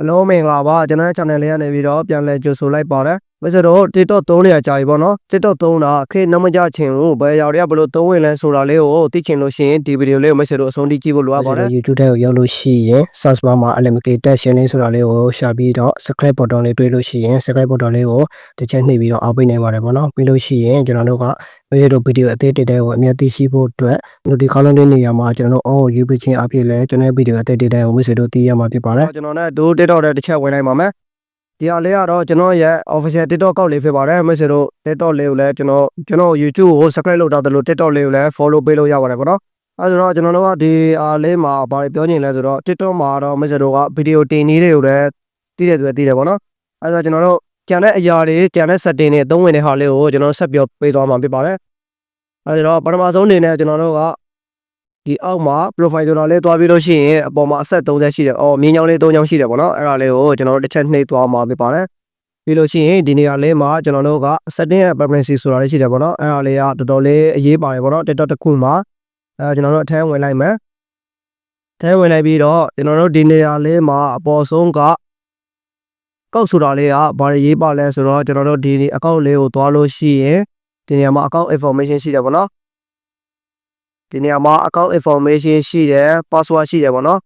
အလုံးမင်္ဂလာပါကျွန်တော်ရဲ့ channel လေးကနေပြီးတော့ပြန်လည်ကြိုဆိုလိုက်ပါတယ် မစတော့ TikTok သုံးနေရကြာပြီပေါ့နော် TikTok သုံးတာခေတ်နမကြချင်ဘူးဘယ်ရောက်ရဘလို့သုံးဝင်လဲဆိုတာလေးကိုသိချင်လို့ရှိရင်ဒီဗီဒီယိုလေးကိုမစတော့အဆုံးထိကြည့်ဖို့လိုအပ်ပါတယ် YouTube ထဲကိုရောက်လို့ရှိရင် search bar မှာ unlimited share ဆိုတာလေးကိုရှာပြီးတော့ subscribe button လေးတွေ့လို့ရှိရင် subscribe button လေးကိုတစ်ချက်နှိပ်ပြီးတော့အောက်ပေးနိုင်ပါတယ်ပေါ့နော်ပြီးလို့ရှိရင်ကျွန်တော်တို့ကဗီဒီယိုဗီဒီယိုအသေးတစ်တဲ့ကိုအမြတ်သိရှိဖို့အတွက် notification လေးနေရာမှာကျွန်တော်တို့ all ယူပေးခြင်းအဖြစ်လဲကျွန်တော်ဗီဒီယိုအသေးတစ်တဲ့ကိုမိတ်ဆွေတို့သိရမှာဖြစ်ပါတယ်ကျွန်တော်နဲ့ဒို TikTok တဲ့တစ်ချက်ဝင်လိုက်ပါမယ် ဒီဟာလေးကတော့ကျွန်တော်ရဲ့ official TikTok ကောက်လေးဖြစ်ပါတယ်မစတော့ TikTok လေးကိုလည်းကျွန်တော်ကျွန်တော် YouTube ကို subscribe လုပ်ထားတယ်လို့ TikTok လေးကိုလည်း follow ပေးလို့ရပါတယ်ပေါ့နော်အဲဆိုတော့ကျွန်တော်တို့ကဒီအားလေးမှာဘာပြောချင်လဲဆိုတော့ TikTok မှာတော့မစတော့ကဗီဒီယိုတင်နည်းတွေကိုလည်းတည်တယ်သူလည်းတည်တယ်ပေါ့နော်အဲဆိုတော့ကျွန်တော်တို့ကျန်တဲ့အရာတွေကျန်တဲ့ setting တွေအသုံးဝင်တဲ့ဟာလေးကိုကျွန်တော်ဆက်ပြောပေးသွားမှာဖြစ်ပါတယ်အဲဆိုတော့ပထမဆုံးအနေနဲ့ကျွန်တော်တို့က ဒီအောက်မှာ profile ဆိုတာလေးတွားပြီးလို့ရှိရင်အပေါ်မှာအဆက်30ရှိတယ်။အော်မြင်းချောင်းလေး3ချောင်းရှိတယ်ပေါ့နော်။အဲ့ဒါလေးကိုကျွန်တော်တို့တစ်ချက်နှိပ်သွားမှာဖြစ်ပါတယ်။ပြီးလို့ရှိရင်ဒီနေရာလေးမှာကျွန်တော်တို့က setting ရဲ့ preference ဆိုတာလေးရှိတယ်ပေါ့နော်။အဲ့ဒါလေးကတော်တော်လေးအရေးပါတယ်ပေါ့နော်။ TikTok တစ်ခုမှာအဲကျွန်တော်တို့အထက်ဝင်လိုက်မယ်။အထက်ဝင်လိုက်ပြီးတော့ကျွန်တော်တို့ဒီနေရာလေးမှာအပေါ်ဆုံးကကောက်ဆိုတာလေးကဘာတွေရေးပါလဲဆိုတော့ကျွန်တော်တို့ဒီအကောင့်လေးကိုသွားလို့ရှိရင်ဒီနေရာမှာ account information ရှိတယ်ပေါ့နော် ဒီနေရာမှာ account information ရှိတယ် password ရှိတယ်ပေါ့နော်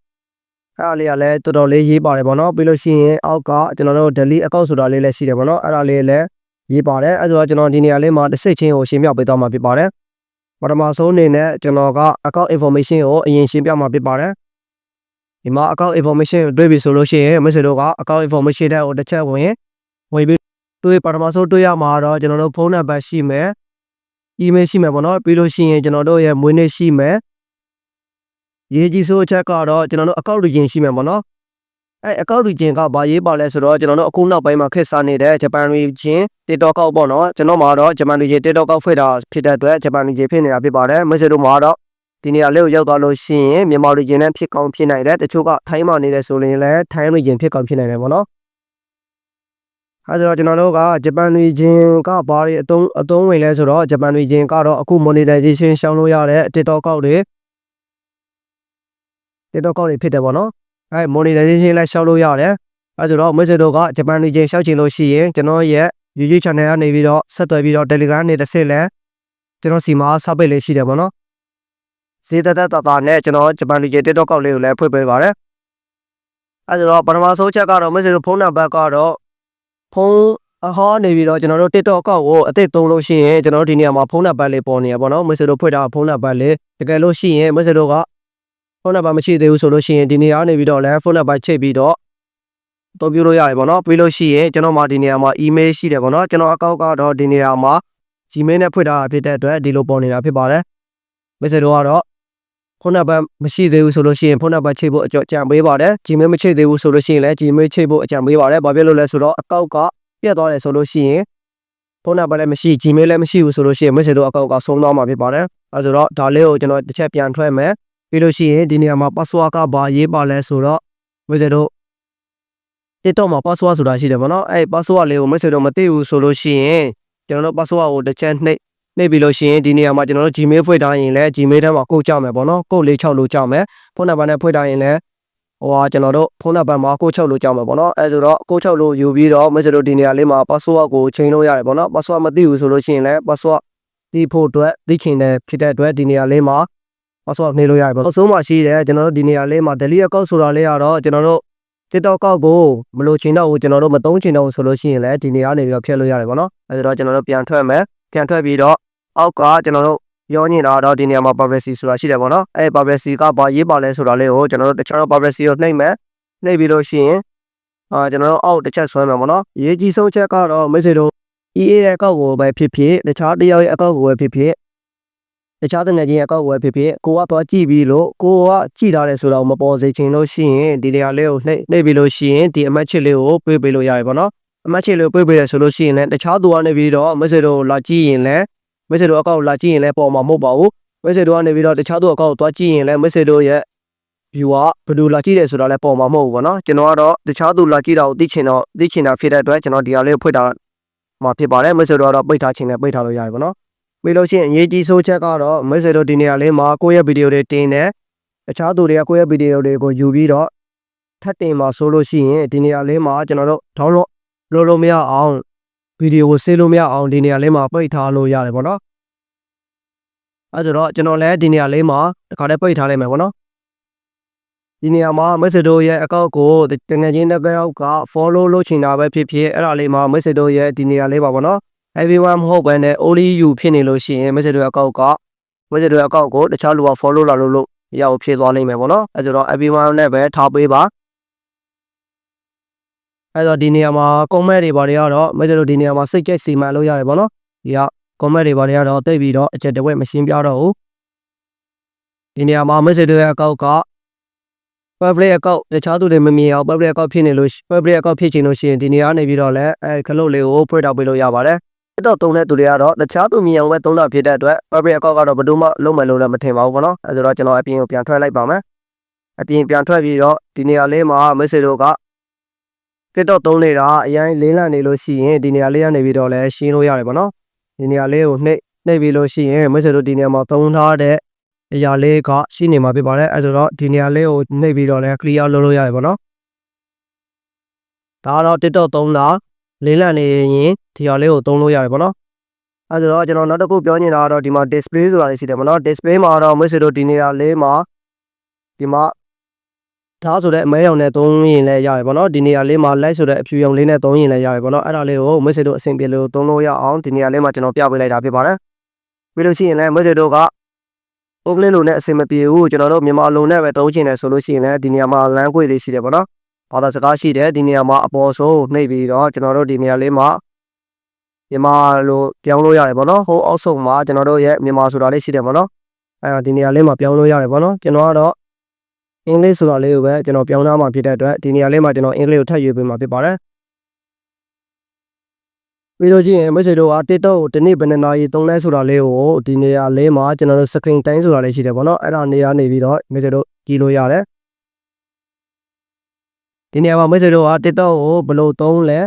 အဲ့ဒါလေးကလည်းတော်တော်လေးရေးပါတယ်ပေါ့နော်ပြီးလို့ရှိရင်အောက်ကကျွန်တော်တို့ delete account ဆိုတာလေးလည်းရှိတယ်ပေါ့နော်အဲ့ဒါလေးလည်းရေးပါတယ်အဲ့ဒါဆိုတော့ကျွန်တော်ဒီနေရာလေးမှာတစ်စိတ်ချင်းကိုရှင်းပြပေးသွားမှာဖြစ်ပါတယ်ပထမဆုံးအနေနဲ့ကျွန်တော်က account information ကိုအရင်ရှင်းပြမှာဖြစ်ပါတယ်ဒီမှာ account information ကိုတွေ့ပြီဆိုလို့ရှိရင်မက်ဆေ့တို့က account information တဲ့ကိုတစ်ချက်ဝင်ဝင်ပြီးတွေ့ပထမဆုံးတွေ့ရမှာတော့ကျွန်တော်တို့ဖုန်းနံပါတ်ရှိမယ် email ရှိမယ်ပေါ့နော်ပြီးလို့ရှိရင်ကျွန်တော်တို့ရဲ့မွေးနေ့ရှိမယ်ရေးကြီးဆိုအချက်ကတော့ကျွန်တော်တို့ account region ရှိမယ်ပေါ့နော်အဲ account region ကဘာရေးပါလဲဆိုတော့ကျွန်တော်တို့အခုနောက်ပိုင်းမှာခက်စားနေတဲ့ Japan region TikTok ကောက်ပေါ့နော်ကျွန်တော်မှာတော့ Japan region TikTok ကောက်ဖွင့်တာဖြစ်တဲ့အတွက် Japan region ဖြစ်နေတာဖြစ်ပါတယ်မက်ဆေ့တို့မှာတော့ဒီနေရာလေးကိုရောက်သွားလို့ရှိရင်မြန်မာ region နဲ့ဖြစ်ကောင်းဖြစ်နိုင်တယ်တချို့ကထိုင်းမှာနေတယ်ဆိုရင်လည်းထိုင်း region ဖြစ်ကောင်းဖြစ်နိုင်တယ်ပေါ့နော် အဲဒါကျွန်တော်တို့ကဂျပန် region ကဘာတွေအသုံးအသုံးဝင်လဲဆိုတော့ဂျပန် region ကတော့အခု monetization ရှောင်းလို့ရတဲ့ TikTok ကောက်တွေ TikTok ကောက်တွေဖြစ်တယ်ပေါ့နော်အဲ monetization လည်းရှောင်းလို့ရတယ်အဲဆိုတော့ message တို့ကဂျပန် region ရှောက်ချင်လို့ရှိရင်ကျွန်တော်ရဲ့ YouTube channel ကနေပြီးတော့ဆက်သွယ်ပြီးတော့ Telegram နဲ့တစ်ဆင့်လဲကျွန်တော်စီမှာ subscribe လေးရှိတယ်ပေါ့နော်ဈေးသက်သက်တာတာနဲ့ကျွန်တော်ဂျပန် region TikTok ကောက်လေးကိုလည်းဖွင့်ပေးပါတယ်အဲဆိုတော့ပထမဆုံးချက်ကတော့ message တို့ဖုန်းနံပါတ်ကတော့ ဖုန်းအဟောနေပြီးတော့ကျွန်တော်တို့ TikTok ကောက်ကိုအသစ်သုံးလို့ရှိရင်ကျွန်တော်တို့ဒီနေရာမှာဖုန်းနံပါတ်လေးပေါ်နေရပါတော့ message တို့ဖွင့်တာဖုန်းနံပါတ်လေးတကယ်လို့ရှိရင် message တို့ကဖုန်းနံပါတ်မရှိသေးဘူးဆိုလို့ရှိရင်ဒီနေရာနေပြီးတော့လည်းဖုန်းနံပါတ်ချိတ်ပြီးတော့အသုံးပြုလို့ရတယ်ပေါ့နော်ပြီးလို့ရှိရင်ကျွန်တော်မှာဒီနေရာမှာ email ရှိတယ်ပေါ့နော်ကျွန်တော်အကောင့်ကတော့ဒီနေရာမှာ Gmail နဲ့ဖွင့်ထားတာဖြစ်တဲ့အတွက်ဒီလိုပေါ်နေတာဖြစ်ပါတယ် message တို့ကတော့ ဖုန်းနံပါတ်မရှိသေးဘူးဆိုလို့ရှိရင်ဖုန်းနံပါတ်ချိတ်ဖို့အကြောကြံပေးပါတယ် Gmail မချိတ်သေးဘူးဆိုလို့ရှိရင်လည်း Gmail ချိတ်ဖို့အကြံပေးပါတယ်ဘာဖြစ်လို့လဲဆိုတော့အကောင့်ကပြတ်သွားတယ်ဆိုလို့ရှိရင်ဖုန်းနံပါတ်လည်းမရှိ Gmail လည်းမရှိဘူးဆိုလို့ရှိရင် message တို့အကောင့်ကဆုံးသွားမှာဖြစ်ပါတယ်အဲဆိုတော့ဒါလေးကိုကျွန်တော်တစ်ချက်ပြန်ထွက်မယ်ပြီးလို့ရှိရင်ဒီနေရာမှာ password ကဘာရေးပါလဲဆိုတော့ message တို့ TikTok မှာ password ဆိုတာရှိတယ်ဗောနော်အဲ့ password လေးကို message တို့မသိဘူးဆိုလို့ရှိရင်ကျွန်တော်တို့ password ကိုတစ်ချက်နှိပ် နှိပ်ပြီးလို့ရှိရင်ဒီနေရာမှာကျွန်တော်တို့ Gmail ဖွင့်ထားရင်လည်း Gmail ထဲမှာကိုတ်ကြမယ်ဗောနော်ကိုတ်လေး6လို့ကြမယ်ဖုန်းနံပါတ်နဲ့ဖွင့်ထားရင်လည်းဟိုဟာကျွန်တော်တို့ဖုန်းနံပါတ်မှာကိုတ်6လို့ကြမယ်ဗောနော်အဲဆိုတော့ကိုတ်6လို့ယူပြီးတော့ message တို့ဒီနေရာလေးမှာ password ကိုချိန်လို့ရတယ်ဗောနော် password မသိဘူးဆိုလို့ရှိရင်လည်း password သိဖို့အတွက်သိချင်တယ်ဖြစ်တဲ့အတွက်ဒီနေရာလေးမှာ password နှိပ်လို့ရတယ်ဗောအဆုံးမှာရှိတယ်ကျွန်တော်တို့ဒီနေရာလေးမှာ delete account ဆိုတာလေးကတော့ကျွန်တော်တို့ TikTok ကောက်ကိုမလို့ချင်တော့ဘူးကျွန်တော်တို့မသုံးချင်တော့ဘူးဆိုလို့ရှိရင်လည်းဒီနေရာနေပြီးတော့ဖျက်လို့ရတယ်ဗောနော်အဲဒါတော့ကျွန်တော်တို့ပြန်ထွက်မယ် ပြန်ထွက်ပြီးတော့အောက်ကကျွန်တော်တို့ပြောနေတာတော့ဒီနေရာမှာ privacy ဆိုတာရှိတယ်ဗောနော်အဲ privacy ကဘာရေးပါလဲဆိုတာလေးကိုကျွန်တော်တို့တခြားတော့ privacy ကိုနှိပ်မယ်နှိပ်ပြီးလို့ရှိရင်အာကျွန်တော်တို့အောက်တစ်ချက်ဆွဲမယ်ဗောနော်အရေးကြီးဆုံးချက်ကတော့ message တို့ EA ရဲ့အကောက်ကိုပဲဖြစ်ဖြစ်တခြားတယောက်ရဲ့အကောက်ကိုပဲဖြစ်ဖြစ်တခြားတငယ်ချင်းရဲ့အကောက်ကိုပဲဖြစ်ဖြစ်ကိုကသွားကြည့်ပြီးလို့ကိုကကြည့်ထားတယ်ဆိုတော့မပေါ်စေချင်လို့ရှိရင်ဒီနေရာလေးကိုနှိပ်နှိပ်ပြီးလို့ရှိရင်ဒီအမတ်ချစ်လေးကိုပေးပေးလို့ရတယ်ဗောနော် အမတ်ချစ်လေးကိုပေးပေးရဆိုလို့ရှိရင်လည်းတခြားသူကနေပြီးတော့ message တို့လာကြည့်ရင်လည်း message တို့အကောက်လာကြည့်ရင်လည်းပေါ်မှာမဟုတ်ပါဘူး message တို့ကနေပြီးတော့တခြားသူအကောက်ကိုသွားကြည့်ရင်လည်း message တို့ရဲ့ view ကဘယ်လိုလာကြည့်တယ်ဆိုတာလည်းပေါ်မှာမဟုတ်ဘူးဗောနော်ကျွန်တော်ကတော့တခြားသူလာကြည့်တာကိုသိချင်တော့သိချင်တာဖြစ်တဲ့အတွက်ကျွန်တော်ဒီဟာလေးကိုဖွင့်တာမှာဖြစ်ပါတယ် message တို့ကတော့ပိတ်ထားချင်တယ်ပိတ်ထားလို့ရတယ်ဗောနော်ပြီးလို့ရှိရင်အရေးကြီးဆုံးချက်ကတော့ message တို့ဒီနေရာလေးမှာကိုယ့်ရဲ့ဗီဒီယိုတွေတင်တယ်တခြားသူတွေကကိုယ့်ရဲ့ဗီဒီယိုတွေကိုယူပြီးတော့ထပ်တင်မှာဆိုလို့ရှိရင်ဒီနေရာလေးမှာကျွန်တော်တို့ download လုပ်လို့မရအောင်ဗီဒီယိုကိုဆေးလို့မရအောင်ဒီနေရာလေးမှာပိတ်ထားလို့ရတယ်ပေါ့နော်အဲဆိုတော့ကျွန်တော်လည်းဒီနေရာလေးမှာတစ်ခါတည်းပိတ်ထားလိုက်မယ်ပေါ့နော်ဒီနေရာမှာ message တို့ရဲ့ account ကိုတကယ်ချင်းတစ်ယောက်က follow လုပ်ချင်တာပဲဖြစ်ဖြစ်အဲ့ဒါလေးမှာ message တို့ရဲ့ဒီနေရာလေးပါပေါ့နော် everyone မဟုတ်ဘဲနဲ့ only you ဖြစ်နေလို့ရှိရင် message တို့ account က message တို့ account ကိုတခြားလူက follow လာလို့လို့ရအောင်ဖြည့်သွားနိုင်မယ်ပေါ့နော်အဲဆိုတော့ everyone နဲ့ပဲထားပေးပါ အဲဆိုဒီနေရာမှာ comment တွေဘာတွေကတော့ message တို့ဒီနေရာမှာစိတ်ကြိုက်စီမံလို့ရတယ်ပေါ့နော်ဒီက comment တွေဘာတွေကတော့တိတ်ပြီးတော့အချက်တဝက်မရှင်းပြတော့ဘူးဒီနေရာမှာ message တို့ရဲ့ account က public account တခြားသူတွေမမြင်အောင် public account ဖြစ်နေလို့ public account ဖြစ်ချင်လို့ရှိရင်ဒီနေရာနေပြီးတော့လည်းအဲခလုတ်လေးကိုဖွင့်ထောက်ပေးလို့ရပါတယ်အဲ့တော့တုံးတဲ့သူတွေကတော့တခြားသူမြင်အောင်ပဲတုံးတာဖြစ်တဲ့အတွက် public account ကတော့ဘယ်သူမှလုံးမယ်လို့လည်းမထင်ပါဘူးပေါ့နော်အဲဒါတော့ကျွန်တော်အပြင်ကိုပြန်ထွက်လိုက်ပါမယ်အပြင်ပြန်ထွက်ပြီးတော့ဒီနေရာလေးမှာ message တို့က TikTok သုံးနေတာအရင်လေးလံနေလို့ရှိရင်ဒီနေရာလေးကနေပြီးတော့လည်းရှင်းလို့ရတယ်ပေါ့နော်ဒီနေရာလေးကိုနှိပ်နှိပ်ပြီးလို့ရှိရင် message တို့ဒီနေရာမှာသုံးထားတဲ့အရာလေးကရှိနေမှာဖြစ်ပါတယ်အဲဆိုတော့ဒီနေရာလေးကိုနှိပ်ပြီးတော့လည်း clear လုပ်လို့ရတယ်ပေါ့နော်ဒါကတော့ TikTok သုံးတာလေးလံနေရင်ဒီဟာလေးကိုသုံးလို့ရတယ်ပေါ့နော်အဲဆိုတော့ကျွန်တော်နောက်တစ်ခုပြောချင်တာကတော့ဒီမှာ display ဆိုတာလေးရှိတယ်ပေါ့နော် display မှာတော့ message တို့ဒီနေရာလေးမှာဒီမှာ ဒါဆိုတဲ့အမဲရောင်နဲ့သုံးရင်လည်းရတယ်ပေါ့နော်ဒီနေရာလေးမှာ light ဆိုတဲ့အဖြူရောင်လေးနဲ့သုံးရင်လည်းရတယ်ပေါ့နော်အဲ့ဒါလေးကို message တို့အဆင်ပြေလို့သုံးလို့ရအောင်ဒီနေရာလေးမှာကျွန်တော်ပြပေးလိုက်တာဖြစ်ပါတယ်ပြီးလို့ရှိရင်လည်း message တို့ကအင်္ဂလိပ်လိုနဲ့အဆင်မပြေဘူးကျွန်တော်တို့မြန်မာလိုနဲ့ပဲသုံးချင်တယ်ဆိုလို့ရှိရင်လည်းဒီနေရာမှာ language လေးရှိတယ်ပေါ့နော်ဘာသာစကားရှိတယ်ဒီနေရာမှာအပေါ်ဆုံးနှိပ်ပြီးတော့ကျွန်တော်တို့ဒီနေရာလေးမှာမြန်မာလိုပြောင်းလို့ရတယ်ပေါ့နော်ဟိုအောက်ဆုံးမှာကျွန်တော်တို့ရဲ့မြန်မာဆိုတာလေးရှိတယ်ပေါ့နော်အဲဒီနေရာလေးမှာပြောင်းလို့ရတယ်ပေါ့နော်ကျွန်တော်ကတော့ အင်္ဂလိပ်ဆိုတာလေးကိုပဲကျွန်တော်ပြောင်းသားမှာဖြစ်တဲ့အတွက်ဒီနေရာလေးမှာကျွန်တော်အင်္ဂလိပ်ကိုထပ်ရွေးပေးမှာဖြစ်ပါတယ်ပြီးလို့ရှိရင် message တို့က TikTok ကိုဒီနေ့ဘယ်နှစ်နာရီသုံးလဲဆိုတာလေးကိုဒီနေရာလေးမှာကျွန်တော်တို့ screen time ဆိုတာလေးရှိတယ်ပေါ့နော်အဲ့ဒါနေရာနေပြီးတော့ message တို့ကြည့်လို့ရတယ်ဒီနေရာမှာ message တို့က TikTok ကိုဘယ်လိုသုံးလဲ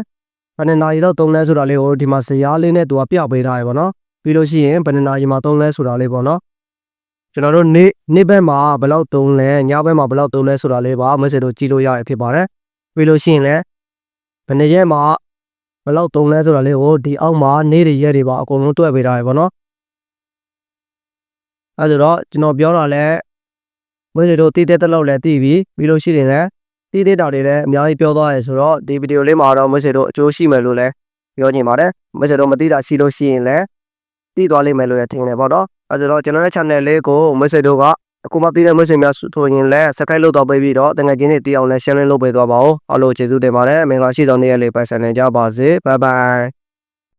ဘယ်နှစ်နာရီတော့သုံးလဲဆိုတာလေးကိုဒီမှာဇာတ်လေးနဲ့သူကပြပေးထားရပေါ့နော်ပြီးလို့ရှိရင်ဘယ်နှစ်နာရီမှာသုံးလဲဆိုတာလေးပေါ့နော် ကျွန်တော်တို့နေ့နေ့ဘက်မှာဘယ်လောက်သုံးလဲညဘက်မှာဘယ်လောက်သုံးလဲဆိုတာလေးပါ message တို့ကြည့်လို့ရရဖြစ်ပါတယ်ပြီးလို့ရှိရင်လည်းဘယ်နှစ်ရက်မှာဘယ်လောက်သုံးလဲဆိုတာလေးကိုဒီအောက်မှာနေ့တွေရက်တွေပါအကုန်လုံးတွက်ပေးထားရပါတော့အဲဒါတော့ကျွန်တော်ပြောတာလဲ message တို့တည်တဲ့တက်လောက်လဲတည်ပြီးပြီးလို့ရှိရင်လည်းတည်တဲ့တာတွေလည်းအများကြီးပြောသွားရဲဆိုတော့ဒီဗီဒီယိုလေးမှာတော့ message တို့အကျိုးရှိမယ်လို့လည်းပြောချင်ပါတယ် message တို့မသိတာရှိလို့ရှိရင်လည်းတည်သွားလိမ့်မယ်လို့လည်းထင်တယ်ပေါ့နော် အဲဒါတော့ကျွန်တော်ရဲ့ channel လေးကို message တို့ကအခုမှသိတဲ့ message များဆိုရင်လည်း subscribe လုပ်တော့ပေးပြီးတော့တကယ်ချင်းတွေတည်အောင်လည်း share လုပ်ပေးသွားပါဦးအားလုံးကျေးဇူးတင်ပါတယ်မင်္ဂလာရှိသောနေ့ရက်လေးပိုင်ဆိုင်နေကြပါစေ bye bye